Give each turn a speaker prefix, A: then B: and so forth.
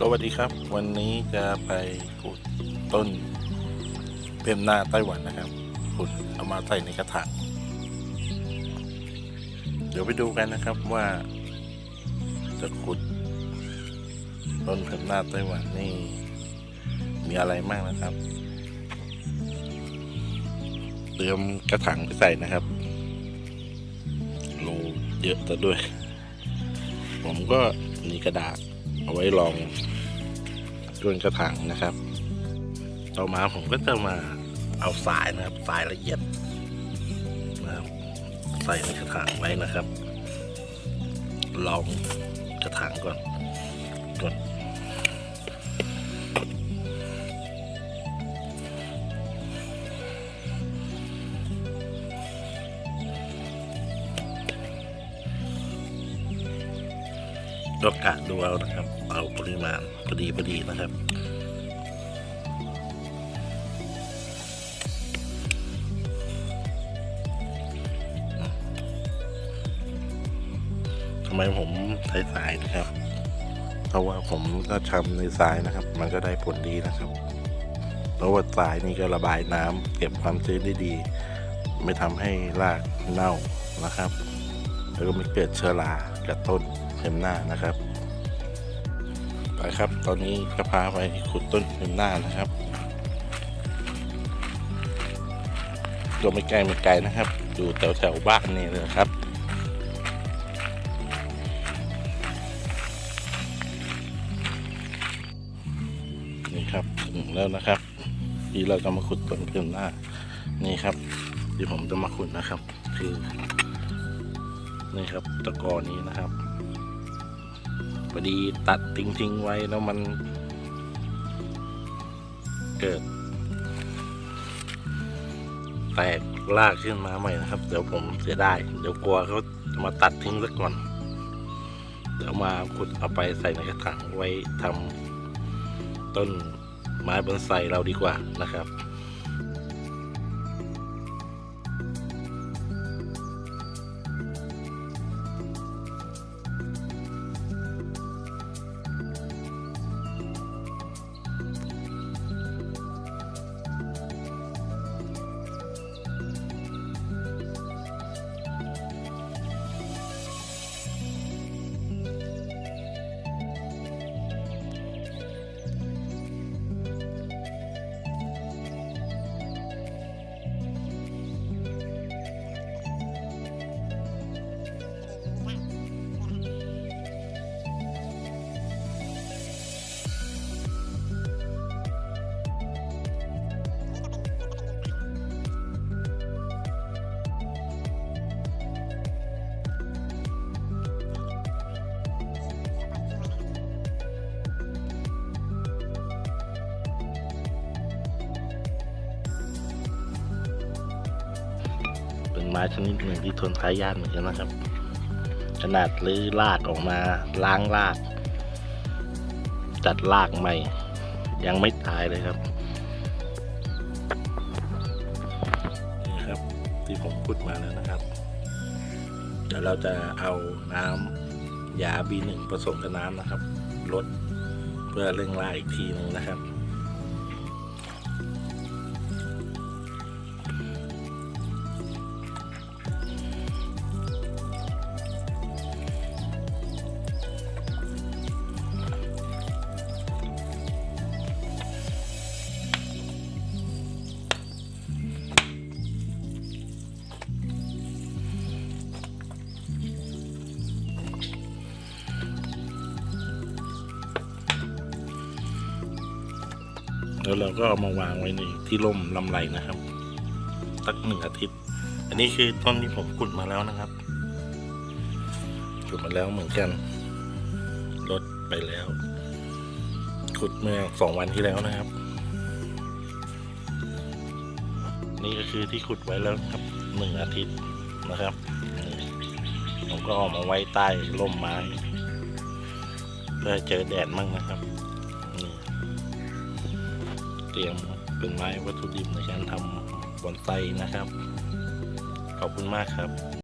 A: สวัสดีครับ วันนี้จะไปขุดต้นเพ็มหน้าไต้หวันนะครับ ขุดเอามาใส่ในกระถางเดี๋ยวไปดูกันนะครับว่า จะขุด ต้นเพ็มหน้าไต้หวันนี่ มีอะไรบ้างนะครับ เตรียมกระถางไปใส่นะครับรูเยอะแต่ด้วย ผมก็มีกระดาษ เอาไว้ลองต้นกระถางนะครับ ต่อมาผมก็จะมาเอาสายนะครับสายละเอียดนะครับใส่ในกระถางไว้นะครับ ลองกระถางก่อน ก็กะดูเอานะครับ เอาปริมาณพอดีพอดีนะครับทำไมผมใช้สายนะครับ เพราะว่าผมก็ทำในสายนะครับ มันก็ได้ผลดีนะครับเพราะว่าสายนี่ก็ระบายน้ำเก็บความชื้นได้ดี ไม่ทำให้รากเน่านะครับ แล้วก็ไม่เกิดเชื้อรากับต้น เข็มหน้านะครับ ไปครับ ตอนนี้ก็พาไปขุดต้นเข็มหน้านะครับก็ไม่ไกลไม่ไกลนะครับ อยู่แถวแถวบ้านนี่เลยครับนี่ครับถึงแล้วนะครับ ที่เราจะมาขุดต้นเพิ่มหน้า นี่ครับ ที่ผมจะมาขุดนะครับ คือนี่ครับตะกอนี้นะครับ พอดีตัดทิ้งๆไว้แล้วมันเกิด แตกลากขึ้นมาใหม่นะครับ เดี๋ยวผมเสียได้เดี๋ยวกลัวเขามาตัดทิ้งซะก่อน เดี๋ยวมาขุดเอาไปใส่ในกระถางไว้ทำต้นไม้บอนไซเราดีกว่านะครับ ไม้ชนิดหนึ่งที่ทนทายากเหมือนกันนะครับ ขนาดรื้อรากออกมาล้างราก จัดรากใหม่ ยังไม่ตายเลยครับนี่ครับ ที่ผมพูดมาแล้วนะครับ เดี๋ยวเราจะเอาน้ำยา B1 ผสมกับน้ำนะครับลดเพื่อเร่งรากอีกทีหนึงนะครับ แล้วเราก็เอามาวางไว้ในที่ร่มลำไรนะครับสักหนึ่งอาทิตย์ อันนี้คือต้นที่ผมขุดมาแล้วนะครับขุดมาแล้วเหมือนกันลดไปแล้ว ขุดเมื่อสองวันที่แล้วนะครับ นี่ก็คือที่ขุดไว้แล้วครับหนึ่งอาทิตย์นะครับผมก็เออกมาไว้ใต้ร่มไม้เพื่อเจอแดดมั่งนะครับ เตรียมเป็นไม้วัตถุดิบในการทำบอนไซนะครับ ขอบคุณมากครับ